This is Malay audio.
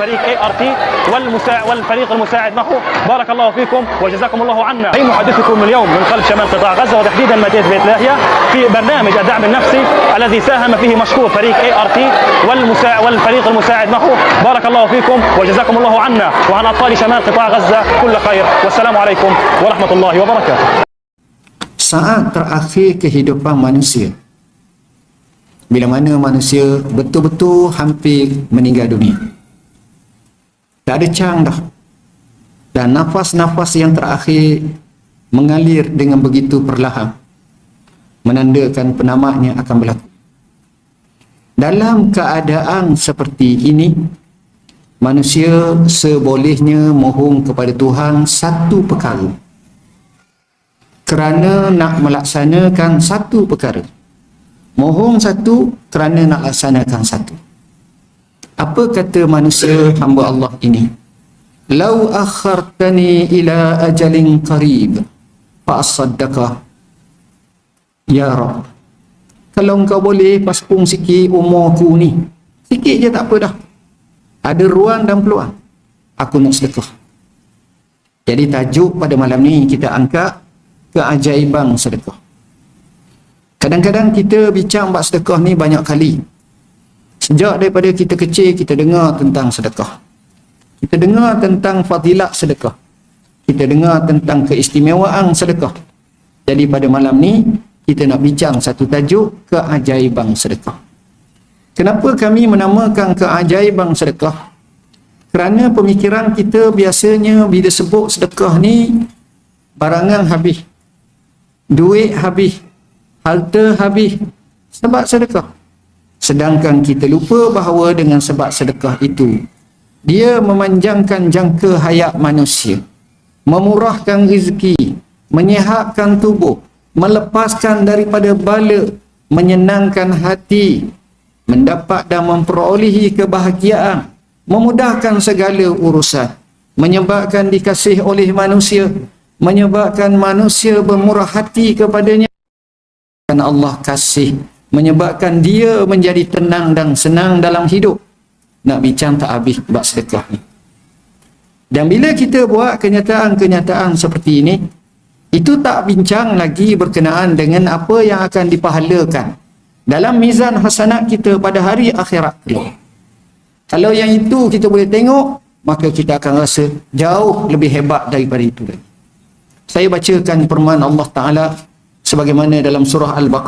فريق اي ار تي والفريق المساعد معه. بارك الله فيكم وجزاكم الله عنا. أي محدثكم اليوم من قلب شمال قطاع غزة وتحديدا مدينة بيت لاهيا في برنامج الدعم النفسي الذي ساهم فيه مشكور فريق اي ار تي والفريق المساعد معه. بارك الله فيكم وجزاكم الله عنا. وعن اطفال شمال قطاع غزة كل خير. والسلام عليكم ورحمة الله وبركاته. Saat terakhir kehidupan manusia. Bila mana manusia betul-betul hampir meninggal dunia. Tak ada cang dah. Dan nafas-nafas yang terakhir mengalir dengan begitu perlahan menandakan penamatnya akan berlaku. Dalam keadaan seperti ini manusia sebolehnya mohon kepada Tuhan satu perkara. Kerana nak melaksanakan satu perkara mohon satu kerana nak laksanakan satu apa kata manusia hamba Allah ini? Lau akhartani ila ajalin qarib fa asaddaqa ya rab kalau engkau boleh paspung sikit umurku ni sikit je tak apa dah. Ada ruang dan peluang. Aku nak sedekah. Jadi tajuk pada malam ni kita angkat keajaiban sedekah. Kadang-kadang kita bincang bab sedekah ni banyak kali. Sejak daripada kita kecil kita dengar tentang sedekah. Kita dengar tentang fadilat sedekah. Kita dengar tentang keistimewaan sedekah. Jadi pada malam ni kita nak bincang satu tajuk keajaiban sedekah. Kenapa kami menamakan keajaiban sedekah? Kerana pemikiran kita biasanya bila sebut sedekah ni barangan habis. Duit habis harta habis sebab sedekah. Sedangkan kita lupa bahawa dengan sebab sedekah itu, dia memanjangkan jangka hayat manusia, memurahkan rezeki, menyehatkan tubuh, melepaskan daripada bala, menyenangkan hati, mendapat dan memperolehi kebahagiaan, memudahkan segala urusan, menyebabkan dikasih oleh manusia, menyebabkan manusia bermurah hati kepadanya. Kerana Allah kasih menyebabkan dia menjadi tenang dan senang dalam hidup. Nak bincang tak habis bab sedekah ni. Dan bila kita buat kenyataan-kenyataan seperti ini itu tak bincang lagi berkenaan dengan apa yang akan dipahalakan dalam mizan hasanat kita pada hari akhirat kalau yang itu kita boleh tengok maka kita akan rasa jauh lebih hebat daripada itu lagi. Saya bacakan permohonan Allah Ta'ala sebagaimana dalam surah Al-Baqarah